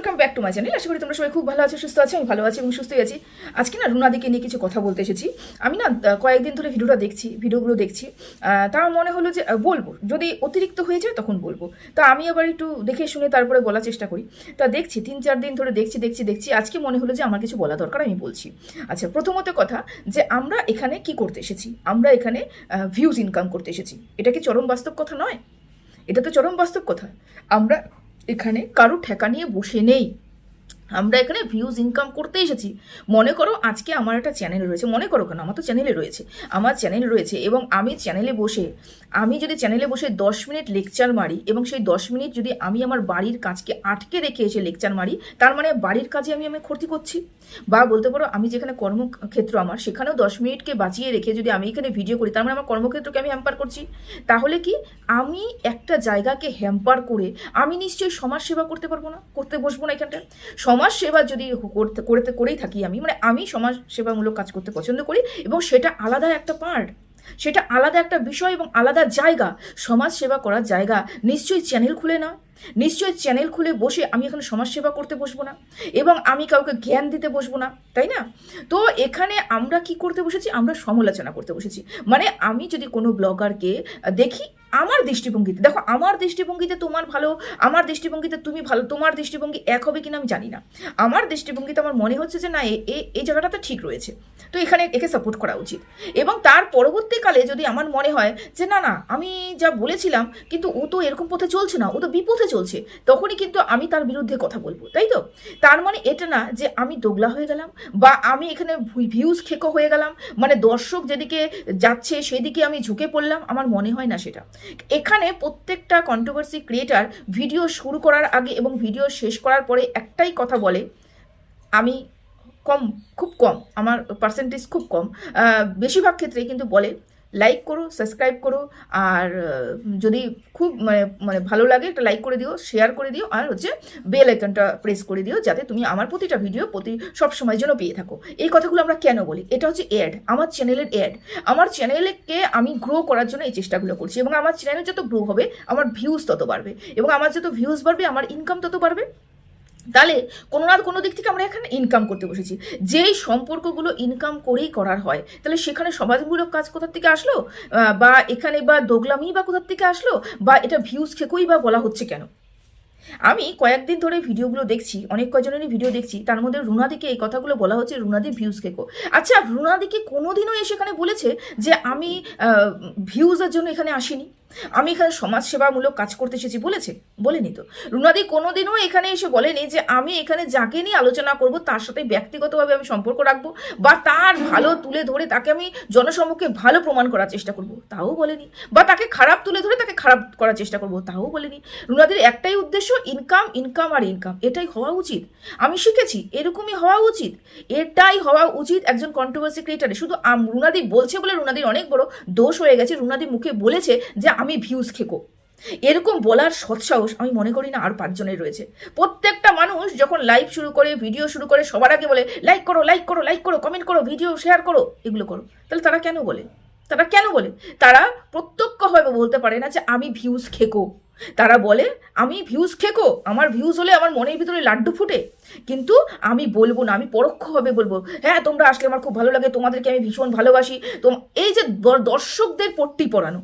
Welcome back to my channel আশা করি তোমরা সবাই খুব ভালো আছো, সুস্থ আছো, আমি ভালো আছি এবং সুস্থই আছি। আজকে না রুনাদিকে নিয়ে কিছু কথা বলতে এসেছি। আমি না কয়েকদিন ধরে ভিডিওটা দেখছি, ভিডিওগুলো দেখছি। তার মনে হলো যে বলব, যদি অতিরিক্ত হয়ে যায় তখন বলব। তা আমি আবার একটু দেখে শুনে তারপরে বলার চেষ্টা করি। তা দেখছি, তিন চার দিন ধরে দেখছি দেখছি দেখছি, আজকে মনে হলো যে, আমার কিছু বলা দরকার, আমি বলছি। আচ্ছা প্রথমত কথা যে, আমরা এখানে কি করতে এসেছি? আমরা এখানে ভিউজ ইনকাম করতে এসেছি। এটা কি চরম বাস্তব কথা নয়? এটা তো চরম বাস্তব কথা। আমরা এখানে কারও ঠেকা নিয়ে বসে নেই। আমরা এখানে ভিউজ ইনকাম করতে এসেছি। মনে করো আজকে আমার একটা চ্যানেল রয়েছে, মনে করো কেন? আমার তো চ্যানেলে রয়েছে। আমার চ্যানেল রয়েছে এবং আমি চ্যানেলে বসে, আমি যদি চ্যানেলে বসে দশ মিনিট লেকচার মারি এবং সেই দশ মিনিট যদি আমি আমার বাড়ির কাজকে আটকে রেখে এসে লেকচার মারি, তার মানে বাড়ির কাজে আমি আমি ক্ষতি করছি। বা বলতে পারো আমি যেখানে কর্মক্ষেত্র আমার, সেখানেও দশ মিনিটকে বাঁচিয়ে রেখে যদি আমি এখানে ভিডিও করি, তার মানে আমার কর্মক্ষেত্রকে আমি হ্যাম্পার করছি। তাহলে কি আমি একটা জায়গাকে হ্যাম্পার করে আমি নিশ্চয়ই সমাজ সেবা করতে পারব না? করতে বসবো না এখানটায়? সমাজ সেবা যদি করতে করতে, করেই থাকি আমি মানে আমি সমাজ সেবামূলক কাজ করতে পছন্দ করি এবং সেটা আলাদা একটা পার্ট, সেটা আলাদা একটা বিষয় এবং আলাদা জায়গা, সমাজ সেবা করার জায়গা নিশ্চয়ই চ্যানেল খুলে না নিশ্চয়ই চ্যানেল খুলে বসে আমি এখন সমাজসেবা করতে বসবো না এবং আমি কাউকে জ্ঞান দিতে বসবো না, তাই না? তো এখানে আমরা কি করতে বসেছি? আমরা সমালোচনা করতে বসেছি। মানে আমি যদি কোনো ব্লগারকে দেখি, আমার দৃষ্টিভঙ্গিতে, দেখো, আমার দৃষ্টিভঙ্গিতে তোমার ভালো, আমার দৃষ্টিভঙ্গিতে তুমি ভালো, তোমার দৃষ্টিভঙ্গি এক হবে কিনা আমি জানি না। আমার দৃষ্টিভঙ্গিতে আমার মনে হচ্ছে যে, না এই জায়গাটাতে ঠিক রয়েছে। তো এখানে একে সাপোর্ট করা উচিত। এবং তার পরবর্তীকালে যদি আমার মনে হয় যে, না না, আমি যা বলেছিলাম, কিন্তু ও তো এরকম পথে চলছে না, ও তো বিপথে চলছে, তখনই কিন্তু আমি তার বিরুদ্ধে কথা বলব, তাই তো? তার মানে এটা না যে আমি দোগলা হয়ে গেলাম বা আমি এখানে ভিউজ খেকো হয়ে গেলাম মানে দর্শক যেদিকে যাচ্ছে সেদিকে আমি ঝুঁকে পড়লাম, আমার মনে হয় না সেটা। এখানে প্রত্যেকটা কন্ট্রোভার্সি ক্রিয়েটার ভিডিও শুরু করার আগে এবং ভিডিও শেষ করার পরে একটাই কথা বলে, আমি কম, খুব কম, আমার পার্সেন্টেজ খুব কম বেশিরভাগ ক্ষেত্রেই কিন্তু বলে লাইক করো সাবস্ক্রাইব করো, আর যদি খুব মানে মানে ভালো লাগে একটা লাইক করে দিও শেয়ার করে দিও, আর হচ্ছে বেল আইকনটা প্রেস করে দিও, যাতে তুমি আমার প্রতিটা ভিডিও প্রতি, সব সময় জন্য পেয়ে থাকো। এই কথাগুলো আমরা কেন বলি? এটা হচ্ছে অ্যাড আমার চ্যানেলের অ্যাড আমার চ্যানেলকে আমি গ্রো করার জন্য এই চেষ্টাগুলো করছি, এবং আমার চ্যানেল যত গ্রো হবে, আমার ভিউজ তত বাড়বে, এবং আমার যত ভিউজ বাড়বে, আমার ইনকাম তত বাড়বে। তাহলে কোনো না কোনো দিক থেকে আমরা এখানে ইনকাম করতে বসেছি। যেই সম্পর্কগুলো ইনকাম করেই করার হয়, তাহলে সেখানে সমাজমূলক কাজ কোথার থেকে আসলো? বা এখানে বা দোগলামি বা কোথার থেকে আসলো? বা এটা ভিউজ খেকোই বা বলা হচ্ছে কেন? আমি কয়েকদিন ধরে ভিডিওগুলো দেখছি, অনেক কয়জনেরই ভিডিও দেখছি, তার মধ্যে রুনাদিকে এই কথাগুলো বলা হচ্ছে, রুনাদি ভিউজ খেকো। আচ্ছা রুনাদিকে কোনোদিনও এসে এখানে বলেছে যে আমি ভিউজের জন্য এখানে আসিনি। আমি এখানে সমাজসেবামূলক কাজ করতে এসেছি বলেছে? বলেনি তো। রুনাদি কোনোদিনও এখানে এসে বলেনি যে আমি এখানে যাকে নিয়ে আলোচনা করব, তার সাথে ব্যক্তিগতভাবে আমি সম্পর্ক রাখব বা তার ভালো তুলে ধরে তাকে আমি জনসমক্ষে ভালো প্রমাণ করার চেষ্টা করব। তাও বলেনি। বা তাকে খারাপ তুলে ধরে তাকে খারাপ করার চেষ্টা করব। তাও বলেনি। রুনাদির একটাই উদ্দেশ্য ইনকাম ইনকাম আর ইনকাম এটাই হওয়া উচিত। আমি শিখেছি, এরকমই হওয়া উচিত। এটাই হওয়া উচিত একজন কন্ট্রোভার্সি ক্রিয়েটারে শুধু রুনাদি বলছে বলে রুনাদির অনেক বড় দোষ হয়ে গেছে। রুনাদি মুখে বলেছে যে আমি ভিউজ খেকো। এরকম বলার সৎসাহস আমি মনে করি না আর পাঁচজনের রয়েছে। প্রত্যেকটা মানুষ যখন লাইভ শুরু করে ভিডিও শুরু করে, সবার আগে বলে লাইক করো লাইক করো লাইক করো কমেন্ট করো ভিডিও শেয়ার করো, এগুলো করো। তাহলে তারা কেন বলে? তারা কেন বলে? তারা প্রত্যক্ষভাবে বলতে পারে না যে আমি ভিউজ খেকো। তারা বলে, আমি ভিউজ খেকো, আমার ভিউজ হলে আমার মনের ভিতরে লাড্ডু ফুটে। কিন্তু আমি বলব না, আমি পরোক্ষভাবে বলব হ্যাঁ তোমরা আসলে আমার খুব ভালো লাগে, তোমাদেরকে আমি ভীষণ ভালোবাসি। তো এই যে দর্শকদের পট্টি পরানো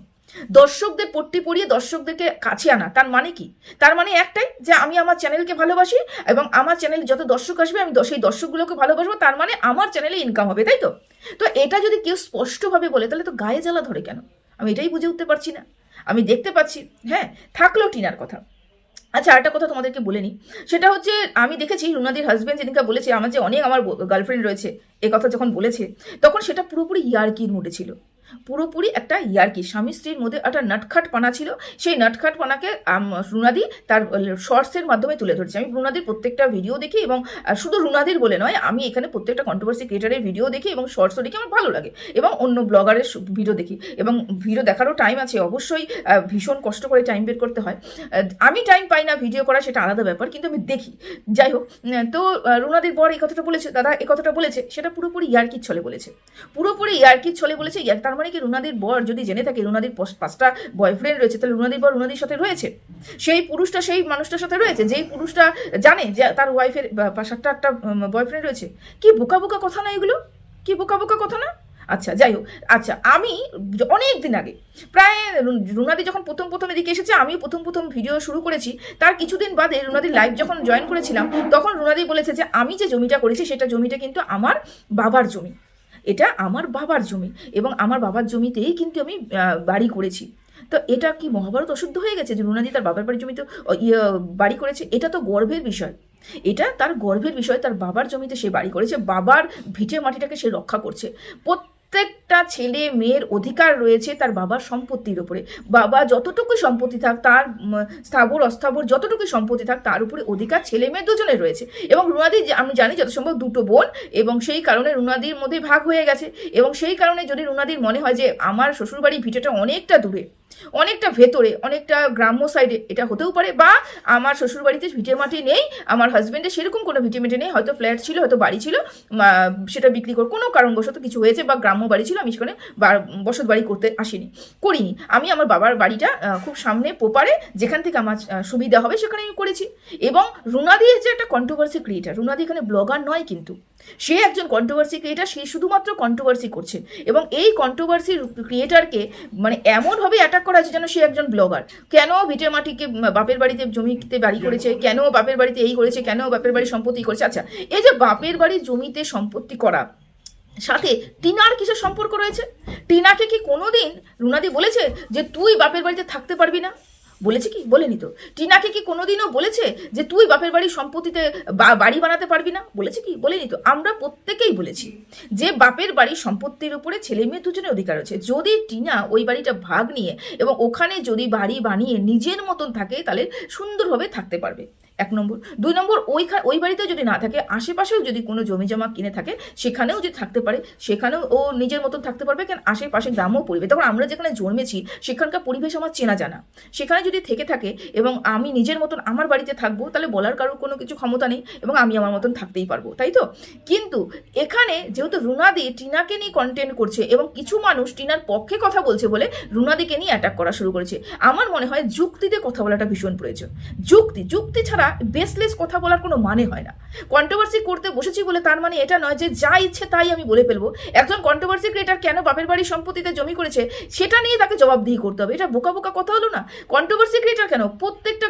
দর্শকদের পট্টি পরিয়ে দর্শকদেরকে কাছে আনা। তার মানে কি? তার মানে একটাই যে আমি আমার চ্যানেলকে ভালোবাসি এবং আমার চ্যানেলে যত দর্শক আসবে, আমি সেই দর্শকগুলোকে ভালোবাসবো। তার মানে আমার চ্যানেলে ইনকাম হবে, তাই তো? তো এটা যদি কেউ স্পষ্টভাবে বলে, তাহলে তো গায়ে জ্বালা ধরে কেন? আমি এটাই বুঝে উঠতে পারছি না। আমি দেখতে পাচ্ছি হ্যাঁ থাকল টিনার কথা। আচ্ছা আরেকটা কথা তোমাদেরকে বলে নিই। সেটা হচ্ছে, আমি দেখেছি রুনাদির হাজবেন্ড যেদিনকে বলেছে, আমার যে অনেক আমার গার্লফ্রেন্ড রয়েছে, এ কথা যখন বলেছে, তখন সেটা পুরোপুরি ইয়ার্কির মুডে ছিল। পুরোপুরি একটা ইয়ার্কি। স্বামী স্ত্রীর মধ্যে একটা নটখাট পানা ছিল। সেই নটখাট পানাকে রুনাদি তার শর্টসের মাধ্যমে তুলে ধরেছে। আমি রুনাদির প্রত্যেকটা ভিডিও দেখি এবং শুধু রুনাদির বলে নয়, আমি এখানে প্রত্যেকটা কন্ট্রোভার্সি ক্রিয়েটারের ভিডিও দেখি এবং শর্টসও দেখি, আমার ভালো লাগে। এবং অন্য ব্লগারের ভিডিও দেখি। এবং ভিডিও দেখারও টাইম আছে। অবশ্যই ভীষণ কষ্ট করে টাইম বের করতে হয়। আমি টাইম পাই না ভিডিও করা, সেটা আলাদা ব্যাপার, কিন্তু আমি দেখি। যাই হোক তো রুনাদির বর এই কথাটা বলেছে, দাদা এই কথাটা বলেছে, সেটা পুরোপুরি ইয়ার্কির ছলে বলেছে। পুরোপুরি ইয়ার্কির ছলে বলেছে তার মানে কি রুনাদির বর যদি জেনে থাকে রুনাদির পাঁচটা বয়ফ্রেন্ড রয়েছে, তাহলে রুনাদির বর রুনাদির সাথে রয়েছে? সেই পুরুষটা সেই মানুষটার সাথে রয়েছে, যেই পুরুষটা জানে যে তার ওয়াইফের সাতটা, আটটা বয়ফ্রেন্ড রয়েছে? কি বোকা বোকা কথা না এগুলো? কি বোকা বোকা কথা না? আচ্ছা যাই হোক আচ্ছা আমি অনেক দিন আগে, প্রায় রুনাদি যখন প্রথম প্রথম এদিকে এসেছে আমি প্রথম প্রথম ভিডিও শুরু করেছি। তার কিছুদিন বাদে রুনাদির লাইভ যখন জয়েন করেছিলাম, তখন রুনাদি বলেছে যে, আমি যে জমিটা করেছি, সেটা জমিটা কিন্তু আমার বাবার জমি। এটা আমার বাবার জমি এবং আমার বাবার জমিতেই কিন্তু আমি বাড়ি করেছি। তো এটা কি মহাভারত অশুদ্ধ হয়ে গেছে যে রুনাদি তার বাবার বাড়ির জমিতে ইয়ে, বাড়ি করেছে? এটা তো গর্বের বিষয়। এটা তার গর্ভের বিষয় তার বাবার জমিতে সে বাড়ি করেছে বাবার ভিটে মাটিটাকে সে রক্ষা করছে। প্রত্যেকটা ছেলে মেয়ের অধিকার রয়েছে তার বাবার সম্পত্তির উপরে। বাবা যতটুকু সম্পত্তি থাক, তার স্থাবর, অস্থাবর যতটুকু সম্পত্তি থাক, তার উপরে অধিকার ছেলে মেয়ে দুজনের রয়েছে। এবং রুনাদি আমি জানি যত সম্ভব দুটো বোন এবং সেই কারণে রুনাদির মধ্যে ভাগ হয়ে গেছে। এবং সেই কারণে যদি রুনাদির মনে হয় যে, আমার শ্বশুরবাড়ির ভিটেটা অনেকটা দূরে অনেকটা ভেতরে, অনেকটা গ্রাম্য সাইডে এটা হতেও পারে বা আমার শ্বশুরবাড়িতে ভিটে মাটি নেই, আমার হাজবেন্ডের সেরকম কোনো ভিটে মাটি নেই, হয়তো ফ্ল্যাট ছিল, হয়তো বাড়ি ছিল সেটা বিক্রি করে, কোনো কারণবশত কিছু হয়েছে বা গ্রাম্য বাড়ি ছিল, আমি সেখানে বসত বাড়ি করতে আসিনি। করিনি। আমি আমার বাবার বাড়িটা খুব সামনে পোপারে যেখান থেকে আমার সুবিধা হবে সেখানে আমি করেছি। এবং রুনাদি যে একটা কন্ট্রোভার্সি ক্রিয়েটার রুনাদি এখানে ব্লগার নয় কিন্তু। সে একজন কন্ট্রোভার্সি ক্রিয়েটার সে শুধুমাত্র কন্ট্রোভার্সি করছে এবং এই কন্ট্রোভার্সি ক্রিয়েটারকে মানে এমনভাবে অ্যাটাক করা হয়েছে যেন সে একজন ব্লগার কেন ভিটের মাটিকে বাপের বাড়িতে জমিতে বাড়ি করেছে? কেন বাপের বাড়িতে এই করেছে? কেন বাপের বাড়ি সম্পত্তি করেছে? আচ্ছা এই যে বাপের বাড়ির জমিতে সম্পত্তি করা, সাথে টিনার কিসের সম্পর্ক রয়েছে? টিনাকে কি কোনোদিন রুনাদি বলেছে যে তুই বাপের বাড়িতে থাকতে পারবি না? বলেছে কি? বলেনি তো। টিনাকে কি কোনোদিনও বলেছে যে তুই বাপের বাড়ির সম্পত্তিতে বাড়ি বানাতে পারবি না? বলেছে কি? বলেনি তো। আমরা প্রত্যেকেই বলেছি যে বাপের বাড়ির সম্পত্তির উপরে ছেলে মেয়ে দুজনের অধিকার আছে। যদি টিনা ওই বাড়িটা ভাগ নিয়ে এবং ওখানে যদি বাড়ি বানিয়ে নিজের মতন থাকে, তাহলে সুন্দরভাবে থাকতে পারবে। এক নম্বর। দুই নম্বর ওইখানে ওই বাড়িতে যদি না থাকে, আশেপাশেও যদি কোনো জমি জমা কিনে থাকে, সেখানেও যদি থাকতে পারে, সেখানেও ও নিজের মতন থাকতে পারবে, কেন আশেপাশে গ্রামও পরিবেশ। তখন আমরা যেখানে জন্মেছি, সেখানকার পরিবেশ আমার চেনা জানা। সেখানে যদি থেকে থাকে এবং আমি নিজের মতন আমার বাড়িতে থাকব, তাহলে বলার কারোর কোনো কিছু ক্ষমতা নেই এবং আমি আমার মতন থাকতেই পারব, তাই তো? কিন্তু এখানে যেহেতু রুনাদি টিনাকে নিয়ে কন্টেন্ট করছে এবং কিছু মানুষ টিনার পক্ষে কথা বলছে বলে রুনাদিকে নিয়ে অ্যাটাক করা শুরু করেছে, আমার মনে হয় যুক্তিতে কথা বলাটা ভীষণ প্রয়োজন। যুক্তি যুক্তি ছাড়া বেসলেস কথা বলার কোনো মানে হয় না। কন্ট্রোভার্সি করতে বসেছি বলে তার মানে এটা নয় যে যা ইচ্ছে তাই আমি বলে ফেলব। একজন কন্ট্রোভার্সি ক্রিয়েটার কেন বাপের বাড়ির সম্পত্তিতে জমি করেছে, সেটা নিয়ে তাকে জবাবদিহি করতে হবে। এটা বোকা বোকা কথা হলো না। কন্ট্রোভার্সি ক্রিয়েটার কেন? প্রত্যেকটা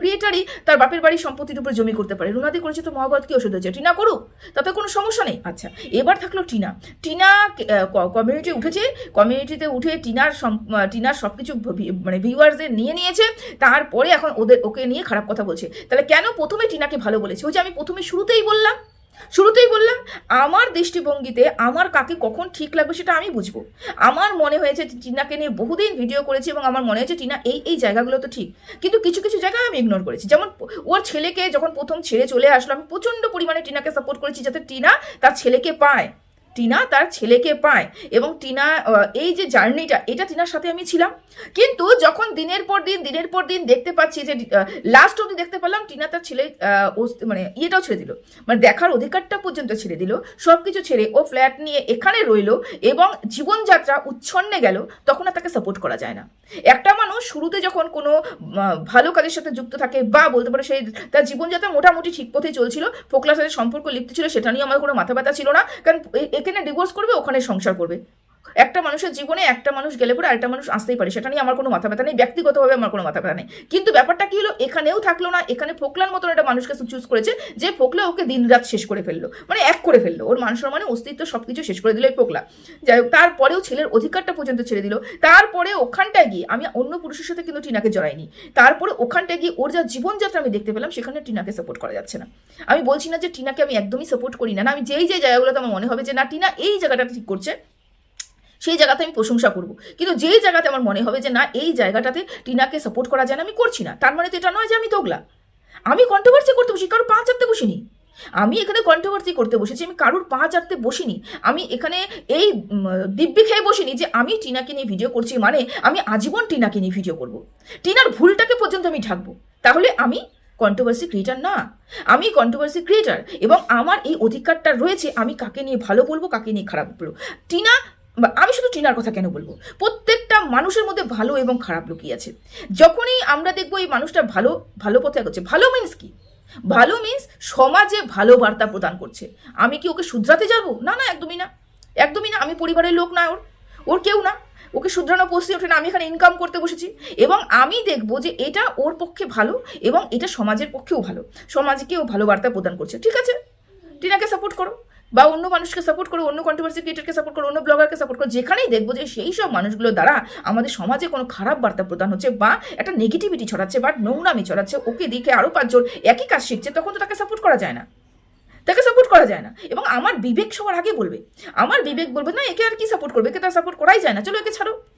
ক্রিয়েটারই তার বাপের বাড়ির সম্পত্তির উপরে জমি করতে পারে। রুনাদি করেছে তো মহাভারত কি ওষুধ হয়েছে? টিনা করুক, তাতে কোনো সমস্যা নেই। আচ্ছা এবার থাকল টিনা। টিনা কমিউনিটি উঠেছে। কমিউনিটিতে উঠে টিনার টিনার সব কিছু মানে ভিউয়ার্সদের নিয়ে নিয়েছে। তারপরে এখন ওদের ওকে নিয়ে খারাপ কথা বলছে। তাহলে কেন প্রথমে টিনাকে ভালো বলেছে? ওই যে আমি প্রথমে শুরুতেই বললাম শুরুতেই বললাম, আমার দৃষ্টিভঙ্গিতে আমার কাকে কখন ঠিক লাগবে সেটা আমি বুঝব। আমার মনে হয়েছে টিনাকে নিয়ে বহুদিন ভিডিও করেছি এবং আমার মনে হয়েছে টিনা এই এই জায়গাগুলো তো ঠিক। কিন্তু কিছু কিছু জায়গায় আমি ইগনোর করেছি। যেমন ওর ছেলেকে যখন প্রথম ছেড়ে চলে আসলো, আমি প্রচণ্ড পরিমাণে টিনাকে সাপোর্ট করেছি যাতে টিনা তার ছেলেকে পায়। টিনা তার ছেলেকে পায় এবং টিনা এই যে জার্নিটা, এটা টিনার সাথে আমি ছিলাম। কিন্তু যখন দিনের পর দিন, দিনের পর দিন দেখতে পাচ্ছি যে লাস্ট অবধি দেখতে পেলাম, টিনা তার ছেলে মানে ইয়েটাও ছেড়ে দিল। মানে দেখার অধিকারটা পর্যন্ত ছেড়ে দিল সব কিছু ছেড়ে ও ফ্ল্যাট নিয়ে এখানে রইল এবং জীবনযাত্রা উচ্ছন্নে গেল, তখন আর তাকে সাপোর্ট করা যায় না। একটা মানুষ শুরুতে যখন কোনো ভালো কাজের সাথে যুক্ত থাকে বা বলতে পারে সেই তার জীবনযাত্রা মোটামুটি ঠিক পথে চলছিল, ফোকলার সাথে সম্পর্ক লিপ্ত ছিল, সেটা নিয়ে আমার কোনো মাথা ব্যথা ছিল না, কারণ এখানে ডিভোর্স করবে ওখানে সংসার করবে। একটা মানুষের জীবনে একটা মানুষ গেলে পরে আরেকটা মানুষ আসতেই পারে, সেটা নিয়ে আমার কোনো মাথা ব্যথা নেই, ব্যক্তিগতভাবে আমার কোনো মাথা ব্যথা নেই। কিন্তু ব্যাপারটা কি হলো? এখানেও থাকল না, এখানে ফোকলার মতন একটা মানুষকে চুজ করেছে, যে ফোকলা ওকে দিনরাত শেষ করে ফেলল মানে এক করে ফেলল। ওর মানুষের মানে অস্তিত্ব সব কিছু শেষ করে দিল এই ফোকলা। যাই হোক, তারপরেও ছেলের অধিকারটা পর্যন্ত ছেড়ে দিল। তারপরে ওখানটায় গিয়ে আমি অন্য পুরুষের সাথে কিন্তু টিনাকে জড়াইনি। তারপরে ওখানটায় গিয়ে ওর যা জীবনযাত্রা আমি দেখতে পেলাম, সেখানে টিনাকে সাপোর্ট করা যাচ্ছে না। আমি বলছি না যে টিনাকে আমি একদমই সাপোর্ট করি না না, আমি যেই যে জায়গাগুলোতে আমার মনে হবে যে, না, টিনা এই জায়গাটা ঠিক করছে সেই জায়গাতে আমি প্রশংসা করব। কিন্তু যেই জায়গাতে আমার মনে হবে যে, না, এই জায়গাটাতে টিনাকে সাপোর্ট করা যায় না, আমি করছি না। তার মানে তো এটা নয় যে আমি তোগলা আমি কন্ট্রোভার্সি করতে বসি, কারোর পা চাপতে বসিনি। আমি এখানে কন্ট্রোভার্সি করতে বসেছি, আমি কারোর পা চাপতে বসিনি। আমি এখানে এই দিব্যি খেয়ে বসিনি যে, আমি টিনাকে নিয়ে ভিডিও করছি মানে আমি আজীবন টিনাকে নিয়ে ভিডিও করব। টিনার ভুলটাকে পর্যন্ত আমি ঢাকবো তাহলে আমি কন্ট্রোভার্সি ক্রিয়েটার না। আমি কন্ট্রোভার্সি ক্রিয়েটার এবং আমার এই অধিকারটা রয়েছে, আমি কাকে নিয়ে ভালো বলব, কাকে নিয়ে খারাপ বলব। টিনা আমি শুধু টিনার কথা কেন বলব? প্রত্যেকটা মানুষের মধ্যে ভালো এবং খারাপ লুকিয়ে আছে। যখনই আমরা দেখব এই মানুষটা ভালো ভালো পথে এগোচ্ছে, ভালো মিন্স কি? ভালো মিন্স সমাজে ভালো বার্তা প্রদান করছে। আমি কি ওকে শুধরাতে যাব? না না, একদমই না। একদমই না, আমি পরিবারের লোক না ওর। ওর কেউ না। ওকে শুধরানো প্রশ্নে ওঠে না, আমি এখানে ইনকাম করতে বসেছি। এবং আমি দেখব যে এটা ওর পক্ষে ভালো এবং এটা সমাজের পক্ষেও ভালো। সমাজকেও ভালো বার্তা প্রদান করছে। ঠিক আছে? টিনাকে সাপোর্ট করো। বা অন্য মানুষকে সাপোর্ট করো, অন্য কন্ট্রোভার্সি ক্রিয়েটারকে সাপোর্ট করো, অন্য ব্লগারকে সাপোর্ট করো, যেখানেই দেখব যে সেই সব মানুষগুলো দ্বারা আমাদের সমাজে কোনো খারাপ বার্তা প্রদান হচ্ছে বা একটা নেগেটিভিটি ছড়াচ্ছে বা নোংরামি ছড়াচ্ছে, ওকে দিকে আরও পাঁচজন একই কাজ শিখছে, তখন তো তাকে সাপোর্ট করা যায় না। তাকে সাপোর্ট করা যায় না। এবং আমার বিবেক সবার আগে বলবে। আমার বিবেক বলবে, না, একে আর কি সাপোর্ট করবে? একে তার সাপোর্ট করাই যায় না। চলো, একে ছাড়ো।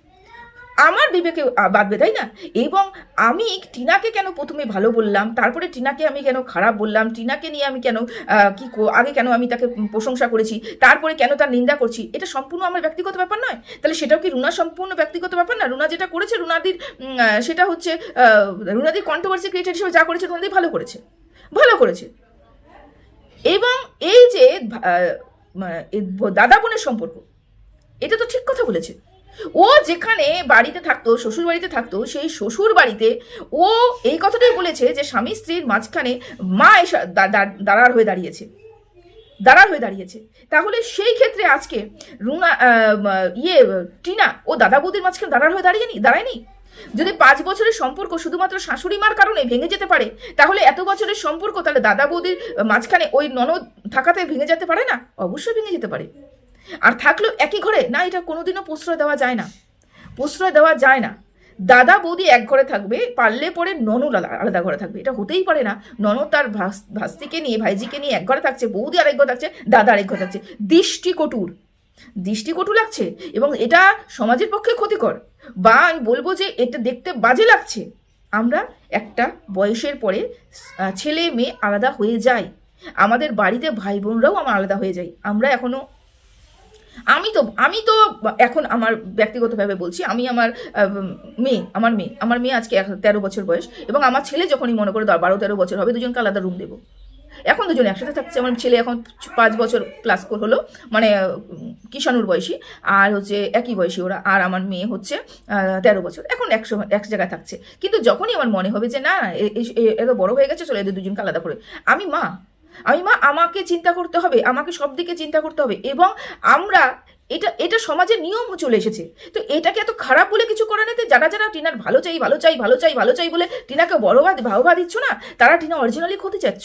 আমার বিবেকে বাঁধবে, তাই না? এবং আমি টিনাকে কেন প্রথমে ভালো বললাম? তারপরে টিনাকে আমি কেন খারাপ বললাম? টিনাকে নিয়ে আমি কেন কি আগে কেন আমি তাকে প্রশংসা করেছি? তারপরে কেন তার নিন্দা করছি? এটা সম্পূর্ণ আমার ব্যক্তিগত ব্যাপার নয়। তাহলে সেটাও কি রুনা সম্পূর্ণ ব্যক্তিগত ব্যাপার না? রুনা যেটা করেছে, রুনাদির সেটা হচ্ছে রুনাদির কন্ট্রোভার্সি ক্রিয়েটার হিসেবে যা করেছে রুনাদি ভালো করেছে। ভালো করেছে। এবং এই যে দাদা বোনের সম্পর্ক, এটা তো ঠিক কথা বলেছে। ও যেখানে বাড়িতে থাকতো, শ্বশুর বাড়িতে থাকতো, সেই শ্বশুর বাড়িতে ও এই কথাটাই বলেছে যে স্বামী স্ত্রীর মাঝখানে মা এসে দাঁড়ার হয়ে দাঁড়িয়েছে। দাঁড়ার হয়ে দাঁড়িয়েছে। তাহলে সেই ক্ষেত্রে আজকে রুনা ইয়ে টিনা, ও দাদা বৌদির মাঝখানে দাঁড়ার হয়ে দাঁড়িয়ে দাঁড়িয়েনি, দাঁড়ায়নি? যদি পাঁচ বছরের সম্পর্ক শুধুমাত্র শাশুড়ি মার কারণে ভেঙে যেতে পারে, তাহলে এত বছরের সম্পর্ক তাহলে দাদা বৌদির মাঝখানে ওই ননদ থাকাতে ভেঙে যেতে পারে না? অবশ্যই ভেঙে যেতে পারে। আর থাকলেও একই ঘরে? না, এটা কোনোদিনও প্রশ্রয় দেওয়া যায় না। প্রশ্রয় দেওয়া যায় না। দাদা বৌদি এক ঘরে থাকবে, পারলে পরে ননদ আলা- আলাদা ঘরে থাকবে। এটা হতেই পারে না। ননদ তার ভাস- ভাস্তিকে নিয়ে, ভাইজিকে নিয়ে এক ঘরে থাকছে, বৌদি আরেক ঘরে থাকছে, দাদা আরেক ঘরে থাকছে। দৃষ্টিকটুর। দৃষ্টিকটু লাগছে এবং এটা সমাজের পক্ষে ক্ষতিকর। বা আমি বলব যে এটা দেখতে বাজে লাগছে। আমরা একটা বয়সের পরে ছেলে মেয়ে আলাদা হয়ে যাই। আমাদের বাড়িতে ভাই বোনরাও আমার আলাদা হয়ে যায়। আমরা এখনও আমি তো আমি তো এখন আমার ব্যক্তিগতভাবে বলছি আমি আমার মেয়ে আমার মেয়ে আমার মেয়ে আজকে তেরো বছর বয়স এবং আমার ছেলে যখনই মনে করে বারো তেরো বছর হবে দুজনকে আলাদা রুম দেবো। এখন দুজন একসাথে থাকছে আমার ছেলে এখন পাঁচ বছর ক্লাস হলো মানে উম, কিষাণুর বয়সী আর হচ্ছে একই বয়সী ওরা আর আমার মেয়ে হচ্ছে তেরো বছর এখন একশো এক জায়গায় থাকছে। কিন্তু যখনই আমার মনে হবে যে না এত বড় হয়ে গেছে চলে এদের দুজনকে আলাদা করে আমি মা আমি মা আমাকে চিন্তা করতে হবে আমাকে সব দিকে চিন্তা করতে হবে এবং আমরা এটা এটা সমাজের নিয়ম চলে এসেছে। তো এটাকে এত খারাপ বলে কিছু করে নিতে যারা যারা টিনার ভালো চাই ভালো চাই ভালো চাই ভালো চাই বলে টিনাকে বড়বা ভাওবা দিচ্ছ না, তারা টিনা অরিজিনালি ক্ষতি চাচ্ছ।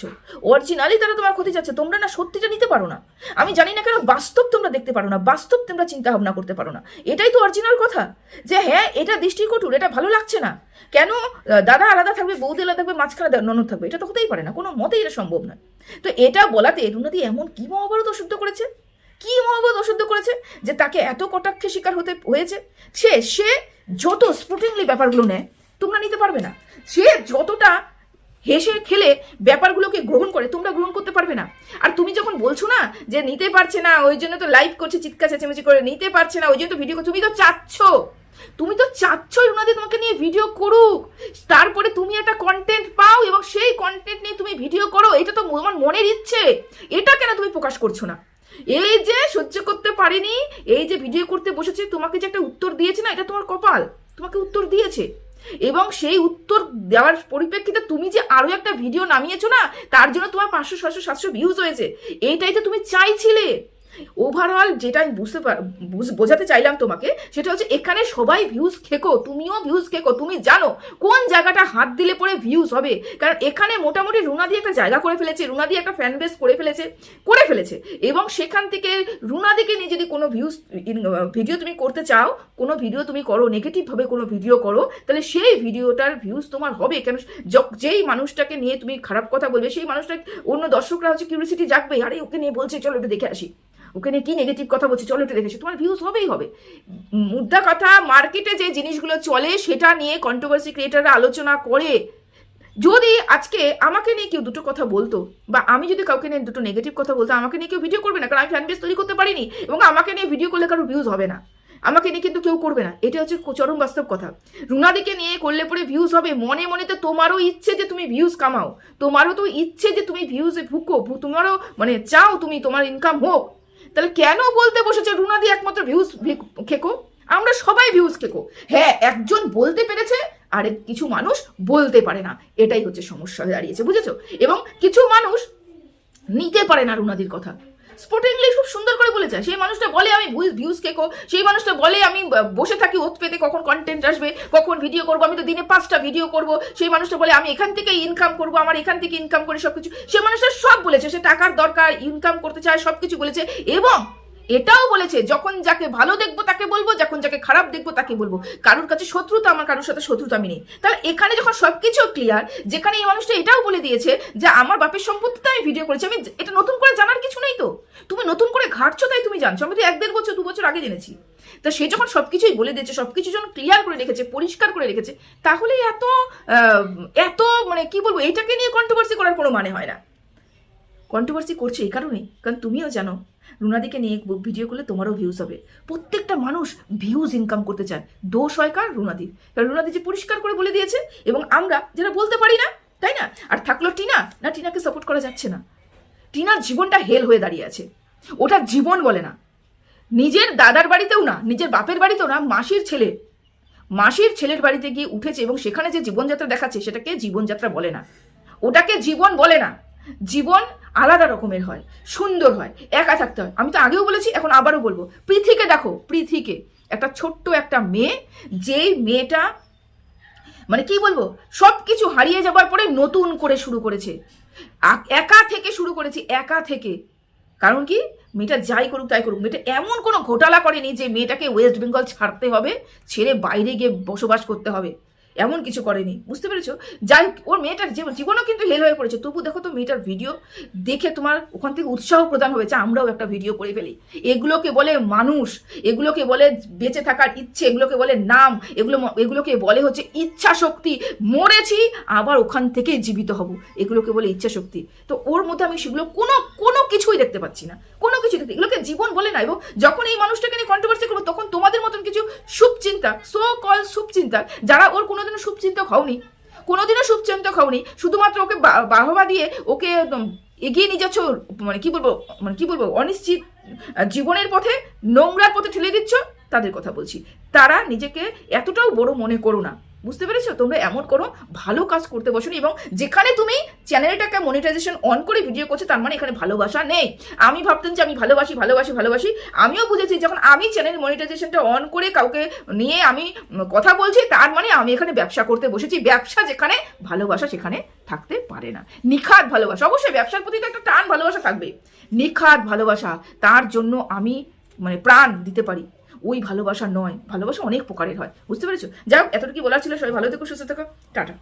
অরিজিনালি তারা তোমার ক্ষতি চাচ্ছে, তোমরা না সত্যিটা নিতে পারো না। আমি জানি না কেন বাস্তব তোমরা দেখতে পারো না, বাস্তব তোমরা চিন্তা ভাবনা করতে পারো না। এটাই তো অরিজিনাল কথা, যে হ্যাঁ এটা দৃষ্টিকটুর, এটা ভালো লাগছে না। কেন দাদা আলাদা থাকবে, বৌদি আলাদা থাকবে, মাঝখানে ননদ থাকবে, এটা তো হতেই পারে না, কোনো মতেই এটা সম্ভব নয় তো এটা বলাতে রুনাদি এমন কি মহাভারত অশুদ্ধ করেছে? কি মহাভারত অশুদ্ধ করেছে যে তাকে এত কটাক্ষে শিকার হতে হয়েছে? সে সে যত স্পুটিংলি ব্যাপারগুলো নেয়, তোমরা নিতে পারবে না। সে যতটা হেসে খেলে ব্যাপারগুলোকে গ্রহণ করে, তোমরা গ্রহণ করতে পারবে না। আর তুমি যখন বলছো না যে নিতে পারছে না, ওই জন্য তো লাইভ করছে, চিৎকার চেঁচামেচি করে, নিতে পারছে না, ওই জন্য তো ভিডিও তুমি তো চাচ্ছ। তুমি তো চাচ্ছই রুনাদি তোমাকে নিয়ে ভিডিও করুক। তারপরে তুমি একটা কন্টেন্ট পাও এবং সেই কন্টেন্ট নিয়ে তুমি ভিডিও করো, এটা তো আমার মনের ইচ্ছে। এটা কেন তুমি প্রকাশ করছ না? এই যে সহ্য করতে পারিনি, এই যে ভিডিও করতে বসেছে, তোমাকে যে একটা উত্তর দিয়েছে না, এটা তোমার কপাল, তোমাকে উত্তর দিয়েছে। এবং সেই উত্তর দেওয়ার পরিপ্রেক্ষিতে তুমি যে আরও একটা ভিডিও নামিয়েছো না, তার জন্য তোমার পাঁচশো, ছয়শো, সাতশো ভিউজ হয়েছে। এইটাই তো তুমি চাইছিলে। ওভারঅল যেটা আমি বুঝতে বোঝাতে চাইলাম তোমাকে, সেটা হচ্ছে এখানে সবাই ভিউজ খেকো, তুমিও ভিউজ খেকো, তুমি জানো কোন জায়গাটা হাত দিলে পরে ভিউজ হবে। কারণ এখানে মোটামুটি রুনাদি একটা জায়গা করে ফেলেছে রুনাদি একটা ফ্যান বেস করে ফেলেছে করে ফেলেছে। এবং সেখান থেকে রুনাদিকে নিয়ে যদি কোনো ভিউজ ভিডিও তুমি করতে চাও, কোনো ভিডিও তুমি করো নেগেটিভভাবে কোনো ভিডিও করো, তাহলে সেই ভিডিওটার ভিউজ তোমার হবে। কেন যেই মানুষটাকে নিয়ে তুমি খারাপ কথা বলবে, সেই মানুষটা অন্য দর্শকরা হচ্ছে কিউরিসিটি জাগবে আরে ওকে নিয়ে বলছে, চলো একটু দেখে আসি। ওকে নিয়ে কি নেগেটিভ কথা বলছে চলো একটু দেখে তোমার ভিউজ হবেই হবে। মুদ্রা কথা মার্কেটে যে জিনিসগুলো চলে, সেটা নিয়ে কন্ট্রোভার্সি ক্রিয়েটাররা আলোচনা করে। যদি আজকে আমাকে নিয়ে কেউ দুটো কথা বলতো, বা আমি যদি কাউকে নিয়ে দুটো নেগেটিভ কথা বলতো আমাকে নিয়ে কেউ ভিডিও করবে না, কারণ আমি ফ্যান বেস তৈরি করতে পারিনি, এবং আমাকে নিয়ে ভিডিও করলে কারোর ভিউজ হবে না। আমাকে নিয়ে কিন্তু কেউ করবে না। এটা হচ্ছে চরম বাস্তব কথা। রুনাদিকে নিয়ে করলে পরে ভিউজ হবে। মনে মনে তো তোমারও ইচ্ছে যে তুমি ভিউজ কামাও। তোমারও তো ইচ্ছে যে তুমি ভিউজে ভুকো। তোমারও মানে চাও তুমি তোমার ইনকাম হোক। তাহলে কেন বলতে বসেছে? রুনাদি একমাত্র ভিউজ খেকো। আমরা সবাই ভিউজ খেকো। হ্যাঁ একজন বলতে পেরেছে, আরেক কিছু মানুষ বলতে পারে না। এটাই হচ্ছে সমস্যা হয়ে দাঁড়িয়েছে, বুঝেছ? এবং কিছু মানুষ নিতে পারে না রুনাদির কথা। স্পোর্টিংলি খুব সুন্দর করে বলেছে সেই মানুষটা বলে, আমি ভিউজ কেকো সেই মানুষটা বলে, আমি বসে থাকি ওত পেতে, কখন কন্টেন্ট আসবে, কখন ভিডিও করব, আমি তো দিনে পাঁচটা ভিডিও করব। সেই মানুষটা বলে, আমি এখান থেকে ইনকাম করব, আমার এখান থেকে ইনকাম করে সব কিছু সে মানুষটা সব বলেছে, সে টাকার দরকার ইনকাম করতে চায় সব কিছু বলেছে এবং এটাও বলেছে, যখন যাকে ভালো দেখব তাকে বলব, যখন যাকে খারাপ দেখব তাকে বলব। কারোর কাছে শত্রুতা, আমার কারোর সাথে শত্রুতা আমি নেই। তাহলে এখানে যখন সবকিছু ক্লিয়ার যেখানে এই মানুষটা এটাও বলে দিয়েছে যে আমার বাপের সম্পত্তিতে আমি ভিডিও করেছি, আমি এটা নতুন করে জানার কিছু নেই তো। তুমি নতুন করে ঘাটছো তাই তুমি জানছো, আমি তো এক দেড় বছর, দু বছর আগে জেনেছি। তা সে যখন সবকিছুই বলে দিয়েছে, সবকিছু যখন ক্লিয়ার করে রেখেছে, পরিষ্কার করে রেখেছে, তাহলে এত এত মানে কি বলব এইটাকে নিয়ে কন্ট্রোভার্সি করার কোনো মানে হয় না। কন্ট্রোভার্সি করছে এই কারণেই। কারণ তুমিও জানো, রুনাদিকে নিয়ে ভিডিও করলে তোমারও ভিউজ হবে। প্রত্যেকটা মানুষ ভিউজ ইনকাম করতে চায়। দোষ হয় কার? রুনাদির। কারণ রুনাদি যে পরিষ্কার করে বলে দিয়েছে, এবং আমরা যারা বলতে পারি না, তাই না? আর থাকল টিনা, না টিনাকে সাপোর্ট করা যাচ্ছে না। টিনার জীবনটা হেল হয়ে দাঁড়িয়ে আছে। ওটা জীবন বলে না। নিজের দাদার বাড়িতেও না, নিজের বাপের বাড়িতেও না, মাসির ছেলে। মাসির ছেলের বাড়িতে গিয়ে উঠেছে এবং সেখানে যে জীবনযাত্রা দেখাচ্ছে, সেটাকে জীবনযাত্রা বলে না। ওটাকে জীবন বলে না। জীবন আলাদা রকমের হয়, সুন্দর হয়, একা থাকতে হয়। আমি তো আগেও বলেছি, এখন আবারও বলব। পৃথিকে দেখো, পৃথিকে। একটা ছোট্ট একটা মেয়ে, যেই মেয়েটা মানে কি বলব সব কিছু হারিয়ে যাবার পরে নতুন করে শুরু করেছে। একা থেকে শুরু করেছে, একা থেকে। কারণ কি? মেয়েটা যাই করুক, তাই করুক। মেয়েটা এমন কোনো ঘোটালা করেনি যে মেয়েটাকে ওয়েস্ট বেঙ্গল ছাড়তে হবে, ছেড়ে বাইরে গিয়ে বসবাস করতে হবে। এমন কিছু করেনি। বুঝতে পেরেছ? যাই ওর মেয়েটার জীবন জীবনও কিন্তু হেল হয়ে পড়েছে। তবু দেখো তো মেয়েটার ভিডিও দেখে তোমার ওখান থেকে উৎসাহ প্রদান হয়েছে। আমরাও একটা ভিডিও করে ফেলি। এগুলোকে বলে মানুষ, এগুলোকে বলে বেঁচে থাকার ইচ্ছে, এগুলোকে বলে নাম, এগুলো এগুলোকে বলে হচ্ছে ইচ্ছা শক্তি। মরেছি, আবার ওখান থেকে জীবিত হব। এগুলোকে বলে ইচ্ছা শক্তি। তো ওর মধ্যে আমি সেগুলো কোনো কোনো কিছুই দেখতে পাচ্ছি না। কোনো কিছু দেখতে এগুলোকে জীবন বলে না, এবং যখন এই মানুষটাকে নিয়ে কন্ট্রোভার্সি করব, তখন তোমাদের মতন কিছু শুভচিন্তা সো কল শুভচিন্তা, যারা ওর কোনোদিনও শুভচিন্তক হওনি কোনোদিনও শুভচিন্তক হওনি শুধুমাত্র ওকে বাহবা দিয়ে ওকে এগিয়ে নিয়ে যাচ্ছ মানে কি বলব মানে কি বলব, অনিশ্চিত জীবনের পথে, নোংরার পথে ঠেলে দিচ্ছ, তাদের কথা বলছি। তারা নিজেকে এতটাও বড় মনে করো না। বুঝতে পেরেছ? তোমরা এমন কোনো ভালো কাজ করতে বসো এবং যেখানে তুমি চ্যানেলটাকে মনিটাইজেশন অন করে ভিডিও করছ, তার মানে এখানে ভালোবাসা নেই। আমি ভাবতাম যে আমি ভালোবাসি ভালোবাসি ভালোবাসি। আমিও বুঝেছি যখন আমি চ্যানেল মনিটাইজেশনটা অন করে কাউকে নিয়ে আমি কথা বলছি, তার মানে আমি এখানে ব্যবসা করতে বসেছি। ব্যবসা যেখানে ভালোবাসা সেখানে থাকতে পারে না। নিখাত ভালোবাসা, অবশ্যই ব্যবসার প্রতি তো একটা টান ভালোবাসা থাকবে নিখাত ভালোবাসা, তার জন্য আমি মানে প্রাণ দিতে পারি। ওই ভালোবাসা নয়, ভালোবাসা অনেক প্রকারের হয়। বুঝতে পেরেছ? যাই হোক এতটুকু বলার ছিল। সবাই ভালো থেকো, সুস্থ থাকো। টাটা।